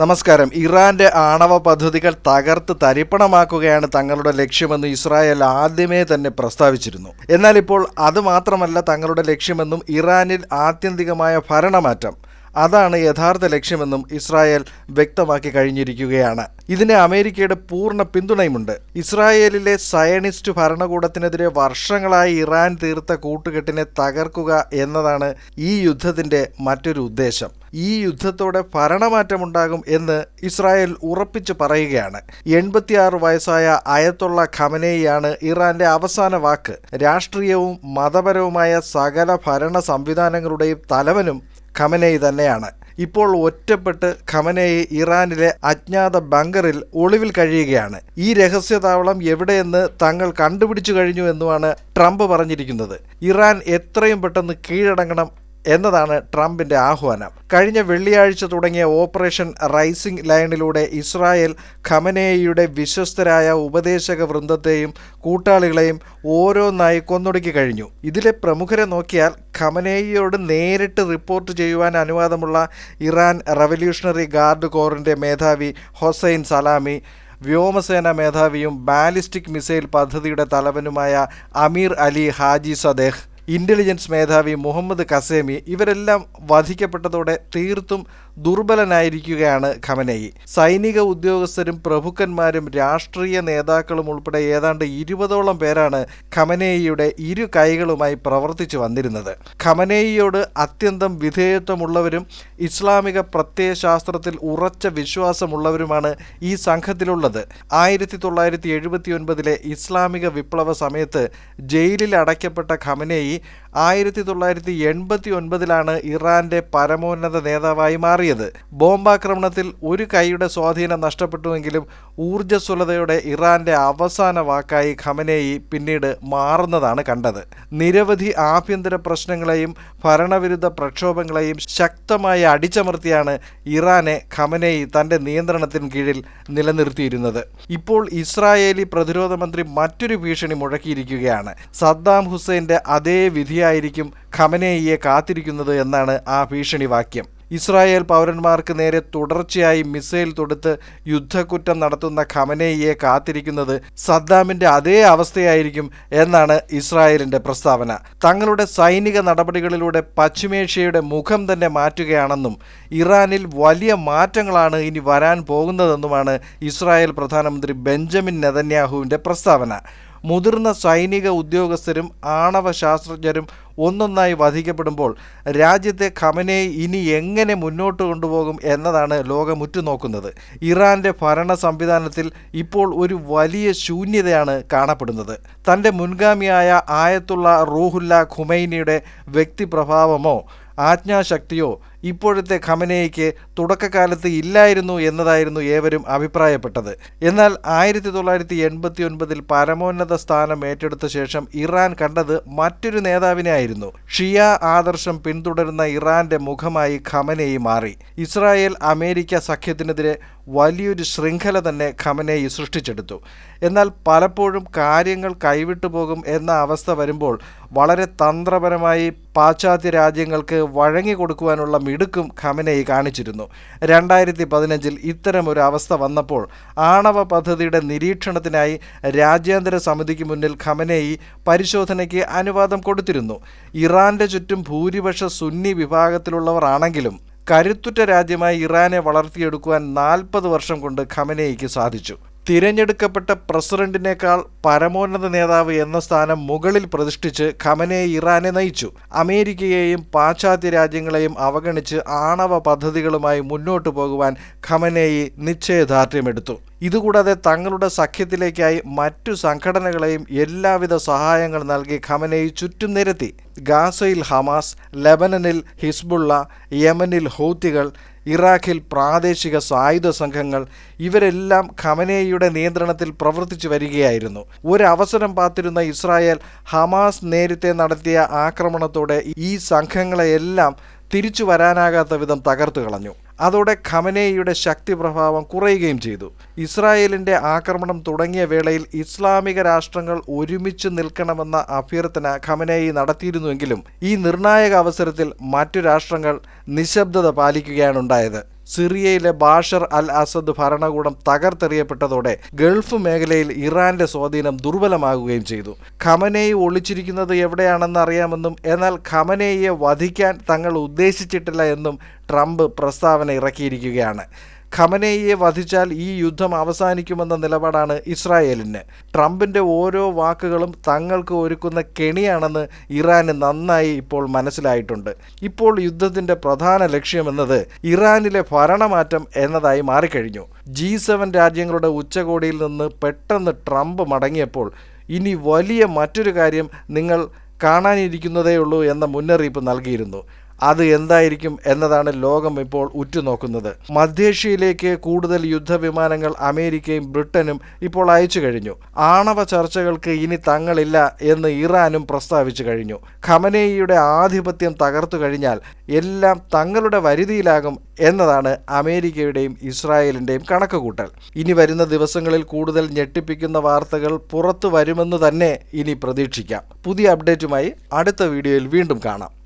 നമസ്കാരം. ഇറാന്റെ ആണവ പദ്ധതികൾ തകർത്ത് തരിപ്പണമാക്കുകയാണ് തങ്ങളുടെ ലക്ഷ്യമെന്ന് ഇസ്രായേൽ ആദ്യമേ തന്നെ പ്രസ്താവിച്ചിരുന്നു. എന്നാൽ ഇപ്പോൾ അത് മാത്രമല്ല തങ്ങളുടെ ലക്ഷ്യമെന്നും ഇറാനിൽ ആത്യന്തികമായ ഭരണമാറ്റം. അതാണ് യഥാർത്ഥ ലക്ഷ്യമെന്നും ഇസ്രായേൽ വ്യക്തമാക്കി കഴിഞ്ഞിരിക്കുകയാണ്. ഇതിന് അമേരിക്കയുടെ പൂർണ പിന്തുണയുമുണ്ട്. ഇസ്രായേലിലെ സയനിസ്റ്റ് ഭരണകൂടത്തിനെതിരെ വർഷങ്ങളായി ഇറാൻ തീർത്ത കൂട്ടുകെട്ടിനെ തകർക്കുക എന്നതാണ് ഈ യുദ്ധത്തിന്റെ മറ്റൊരു ഉദ്ദേശം. ഈ യുദ്ധത്തോടെ ഭരണമാറ്റമുണ്ടാകും എന്ന് ഇസ്രായേൽ ഉറപ്പിച്ചു പറയുകയാണ്. എൺപത്തിയാറ് വയസ്സായ അയത്തുള്ള ഖമനേയാണ് ഇറാന്റെ അവസാന വാക്ക്. രാഷ്ട്രീയവും മതപരവുമായ സകല ഭരണ സംവിധാനങ്ങളുടെയും തലവനും ഖമനേയി തന്നെയാണ്. ഇപ്പോൾ ഒറ്റപ്പെട്ട് ഖമനേയി ഇറാനിലെ അജ്ഞാത ബങ്കറിൽ ഒളിവിൽ കഴിയുകയാണ്. ഈ രഹസ്യ താവളം എവിടെയെന്ന് തങ്ങൾ കണ്ടുപിടിച്ചു കഴിഞ്ഞു എന്നുമാണ് ട്രംപ് പറഞ്ഞിരിക്കുന്നത്. ഇറാൻ എത്രയും പെട്ടെന്ന് കീഴടങ്ങണം എന്നതാണ് ട്രംപിന്റെ ആഹ്വാനം. കഴിഞ്ഞ വെള്ളിയാഴ്ച തുടങ്ങിയ ഓപ്പറേഷൻ റൈസിംഗ് ലൈനിലൂടെ ഇസ്രായേൽ ഖമനേയിയുടെ വിശ്വസ്തരായ ഉപദേശക വൃന്ദത്തെയും കൂട്ടാളികളെയും ഓരോന്നായി കൊന്നൊടുക്കി കഴിഞ്ഞു. ഇതിലെ പ്രമുഖരെ നോക്കിയാൽ ഖമനേയിയോട് നേരിട്ട് റിപ്പോർട്ട് ചെയ്യുവാൻ അനുവാദമുള്ള ഇറാൻ റവല്യൂഷണറി ഗാർഡ് കോറിന്റെ മേധാവി ഹൊസൈൻ സലാമി വ്യോമസേന മേധാവിയും ബാലിസ്റ്റിക് മിസൈൽ പദ്ധതിയുടെ തലവനുമായ Amir Ali Hajizadeh intelligence മേധാവി മുഹമ്മദ് കസേമി ഇവരെല്ലാം വധിക്കപ്പെട്ടതോടെ തീർത്തും ദുർബലനായിരിക്കുകയാണ് ഖമനയി. സൈനിക ഉദ്യോഗസ്ഥരും പ്രഭുക്കന്മാരും രാഷ്ട്രീയ നേതാക്കളും ഉൾപ്പെടെ ഏതാണ്ട് ഇരുപതോളം പേരാണ് ഖമനേയിയുടെ ഇരു കൈകളുമായി പ്രവർത്തിച്ചു വന്നിരുന്നത്. ഖമനേയിയോട് അത്യന്തം വിധേയത്വമുള്ളവരും ഇസ്ലാമിക പ്രത്യയശാസ്ത്രത്തിൽ ഉറച്ച വിശ്വാസമുള്ളവരുമാണ് ഈ സംഘത്തിലുള്ളത്. ആയിരത്തി തൊള്ളായിരത്തി എഴുപത്തി ഒൻപതിലെ ഇസ്ലാമിക വിപ്ലവ സമയത്ത് ജയിലിൽ അടയ്ക്കപ്പെട്ട ഖമനേയി ആയിരത്തി തൊള്ളായിരത്തി എൺപത്തി ഒൻപതിലാണ് ഇറാന്റെ പരമോന്നത നേതാവായി മാറിയത്. ബോംബാക്രമണത്തിൽ ഒരു കൈയുടെ സ്വാധീനം നഷ്ടപ്പെട്ടുവെങ്കിലും ഊർജസ്വലതയുടെ ഇറാന്റെ അവസാന വാക്കായി ഖമനേയി പിന്നീട് മാറുന്നതാണ് കണ്ടത്. നിരവധി ആഭ്യന്തര പ്രശ്നങ്ങളെയും ഭരണവിരുദ്ധ പ്രക്ഷോഭങ്ങളെയും ശക്തമായി അടിച്ചമർത്തിയാണ് ഇറാനെ ഖമനേയി തന്റെ നിയന്ത്രണത്തിന് കീഴിൽ നിലനിർത്തിയിരുന്നത്. ഇപ്പോൾ ഇസ്രായേലി പ്രതിരോധ മന്ത്രി മറ്റൊരു ഭീഷണി മുഴക്കിയിരിക്കുകയാണ്. സദ്ദാം ഹുസൈന്റെ അതേ വിധിയായിരിക്കും ഖമനേയിയെ കാത്തിരിക്കുന്നത് എന്നാണ് ആ ഭീഷണി വാക്യം. ഇസ്രായേൽ പൗരന്മാർക്ക് നേരെ തുടർച്ചയായി മിസൈൽ തൊടുത്ത് യുദ്ധക്കുറ്റം നടത്തുന്ന ഖമനേയിയെ കാത്തിരിക്കുന്നത് സദ്ദാമിന്റെ അതേ അവസ്ഥയായിരിക്കും എന്നാണ് ഇസ്രായേലിന്റെ പ്രസ്താവന. തങ്ങളുടെ സൈനിക നടപടികളിലൂടെ പശ്ചിമേഷ്യയുടെ മുഖം തന്നെ മാറ്റുകയാണെന്നും ഇറാനിൽ വലിയ മാറ്റങ്ങളാണ് ഇനി വരാൻ പോകുന്നതെന്നുമാണ് ഇസ്രായേൽ പ്രധാനമന്ത്രി ബെഞ്ചമിൻ നെതന്യാഹുവിന്റെ പ്രസ്താവന. മുതിർന്ന സൈനിക ഉദ്യോഗസ്ഥരും ആണവ ശാസ്ത്രജ്ഞരും ഒന്നൊന്നായി വധിക്കപ്പെടുമ്പോൾ രാജ്യത്തെ ഖമനെ ഇനി എങ്ങനെ മുന്നോട്ട് കൊണ്ടുപോകും എന്നതാണ് ലോകം ഉറ്റുനോക്കുന്നത്. ഇറാന്റെ ഭരണ സംവിധാനത്തിൽ ഇപ്പോൾ ഒരു വലിയ ശൂന്യതയാണ് കാണപ്പെടുന്നത്. തന്റെ മുൻഗാമിയായ ആയത്തുള്ള റൂഹുല്ല ഖുമൈനിയുടെ വ്യക്തിപ്രഭാവമോ ആജ്ഞാശക്തിയോ ഇപ്പോഴത്തെ ഖമനേയ്ക്ക് തുടക്കകാലത്ത് ഇല്ലായിരുന്നു എന്നതായിരുന്നു ഏവരും അഭിപ്രായപ്പെട്ടത്. എന്നാൽ ആയിരത്തി തൊള്ളായിരത്തി എൺപത്തി ഒൻപതിൽ പരമോന്നത സ്ഥാനം ഏറ്റെടുത്ത ശേഷം ഇറാൻ കണ്ടത് മറ്റൊരു നേതാവിനെ ആയിരുന്നു ഷിയ ആദർശം പിന്തുടരുന്ന ഇറാന്റെ മുഖമായി ഖമനേയി മാറി. ഇസ്രായേൽ അമേരിക്ക സഖ്യത്തിനെതിരെ വലിയൊരു ശൃംഖല തന്നെ ഖമനേയി സൃഷ്ടിച്ചെടുത്തു. എന്നാൽ പലപ്പോഴും കാര്യങ്ങൾ കൈവിട്ടു പോകും എന്ന അവസ്ഥ വരുമ്പോൾ വളരെ തന്ത്രപരമായി പാശ്ചാത്യ രാജ്യങ്ങൾക്ക് വഴങ്ങി കൊടുക്കുവാനുള്ള മിടുക്കും ഖമനേയി കാണിച്ചിരുന്നു. രണ്ടായിരത്തി പതിനഞ്ചിൽ ഇത്തരമൊരു അവസ്ഥ വന്നപ്പോൾ ആണവ പദ്ധതിയുടെ നിരീക്ഷണത്തിനായി രാജ്യാന്തര സമിതിക്ക് മുന്നിൽ ഖമനയി പരിശോധനയ്ക്ക് അനുവാദം കൊടുത്തിരുന്നു. ഇറാന്റെ ചുറ്റും ഭൂരിപക്ഷ സുന്നി വിഭാഗത്തിലുള്ളവർ ആണെങ്കിലും കരുത്തുറ്റ രാജ്യമായി ഇറാനെ വളർത്തിയെടുക്കുവാൻ നാൽപ്പത് വർഷം കൊണ്ട് ഖമനയിക്ക് സാധിച്ചു. തിരഞ്ഞെടുക്കപ്പെട്ട പ്രസിഡന്റിനേക്കാൾ പരമോന്നത നേതാവ് എന്ന സ്ഥാനം മുകളിൽ പ്രതിഷ്ഠിച്ച് ഖമനെ ഇറാനെ നയിച്ചു. അമേരിക്കയെയും പാശ്ചാത്യ രാജ്യങ്ങളെയും അവഗണിച്ച് ആണവ പദ്ധതികളുമായി മുന്നോട്ടു പോകുവാൻ ഖമനേയി നിശ്ചയദാർഢ്യമെടുത്തു. ഇതുകൂടാതെ തങ്ങളുടെ സഖ്യത്തിലേക്കായി മറ്റു സംഘടനകളെയും എല്ലാവിധ സഹായങ്ങൾ നൽകി ഖമനേയി ചുറ്റും നിരത്തി. ഗാസയിൽ ഹമാസ് ലെബനനിൽ ഹിസ്ബുള്ള യമനിൽ ഹൗത്തികൾ ഇറാഖിൽ പ്രാദേശിക സായുധ സംഘങ്ങൾ ഇവരെല്ലാം ഖമനേയുടെ നിയന്ത്രണത്തിൽ പ്രവർത്തിച്ചു വരികയായിരുന്നു. ഒരവസരം പാത്തിരുന്ന ഇസ്രായേൽ ഹമാസ് നേരത്തെ നടത്തിയ ആക്രമണത്തോടെ ഈ സംഘങ്ങളെയെല്ലാം തിരിച്ചു വരാനാകാത്ത വിധം തകർത്തു കളഞ്ഞു. അതോടെ ഖമനേയുടെ ശക്തി പ്രഭാവം കുറയുകയും ചെയ്തു. ഇസ്രായേലിന്റെ ആക്രമണം തുടങ്ങിയ വേളയിൽ ഇസ്ലാമിക രാഷ്ട്രങ്ങൾ ഒരുമിച്ച് നിൽക്കണമെന്ന അഭ്യർത്ഥന ഖമനേയി നടത്തിയിരുന്നുവെങ്കിലും ഈ നിർണായക അവസരത്തിൽ മറ്റു രാഷ്ട്രങ്ങൾ നിശബ്ദത പാലിക്കുകയാണ് ഉണ്ടായത്. സിറിയയിലെ ബാഷർ അൽ അസദ് ഭരണകൂടം തകർത്തെറിയപ്പെട്ടതോടെ ഗൾഫ് മേഖലയിൽ ഇറാന്റെ സ്വാധീനം ദുർബലമാകുകയും ചെയ്തു. ഖമനേയി ഒളിച്ചിരിക്കുന്നത് എവിടെയാണെന്ന് അറിയാമെന്നും എന്നാൽ ഖമനേയെ വധിക്കാൻ തങ്ങൾ ഉദ്ദേശിച്ചിട്ടില്ല എന്നും ട്രംപ് പ്രസ്താവന ഇറക്കിയിരിക്കുകയാണ്. ഖമനേയെ വധിച്ചാൽ ഈ യുദ്ധം അവസാനിക്കുമെന്ന നിലപാടാണ് ഇസ്രായേലിന്. ട്രംപിന്റെ ഓരോ വാക്കുകളും തങ്ങൾക്ക് ഒരുക്കുന്ന കെണിയാണെന്ന് ഇറാന് നന്നായി ഇപ്പോൾ മനസ്സിലായിട്ടുണ്ട്. ഇപ്പോൾ യുദ്ധത്തിന്റെ പ്രധാന ലക്ഷ്യമെന്നത് ഇറാനിലെ ഭരണമാറ്റം എന്നതായി മാറിക്കഴിഞ്ഞു. ജി സെവൻ രാജ്യങ്ങളുടെ ഉച്ചകോടിയിൽ നിന്ന് പെട്ടെന്ന് ട്രംപ് മടങ്ങിയപ്പോൾ ഇനി വലിയ മറ്റൊരു കാര്യം നിങ്ങൾ കാണാനിരിക്കുന്നതേയുള്ളൂ എന്ന മുന്നറിയിപ്പ് നൽകിയിരുന്നു. അത് എന്തായിരിക്കും എന്നതാണ് ലോകം ഇപ്പോൾ ഉറ്റുനോക്കുന്നത്. മധ്യേഷ്യയിലേക്ക് കൂടുതൽ യുദ്ധവിമാനങ്ങൾ അമേരിക്കയും ബ്രിട്ടനും ഇപ്പോൾ അയച്ചു കഴിഞ്ഞു. ആണവ ചർച്ചകൾക്ക് ഇനി തങ്ങളില്ല എന്ന് ഇറാനും പ്രസ്താവിച്ചു കഴിഞ്ഞു. ഖമനേയിയുടെ ആധിപത്യം തകർത്തു കഴിഞ്ഞാൽ എല്ലാം തങ്ങളുടെ വരുതിയിലാകും എന്നതാണ് അമേരിക്കയുടെയും ഇസ്രായേലിന്റെയും കണക്കുകൂട്ടൽ. ഇനി വരുന്ന ദിവസങ്ങളിൽ കൂടുതൽ ഞെട്ടിപ്പിക്കുന്ന വാർത്തകൾ പുറത്തു വരുമെന്ന് തന്നെ ഇനി പ്രതീക്ഷിക്കാം. പുതിയ അപ്ഡേറ്റുമായി അടുത്ത വീഡിയോയിൽ വീണ്ടും കാണാം.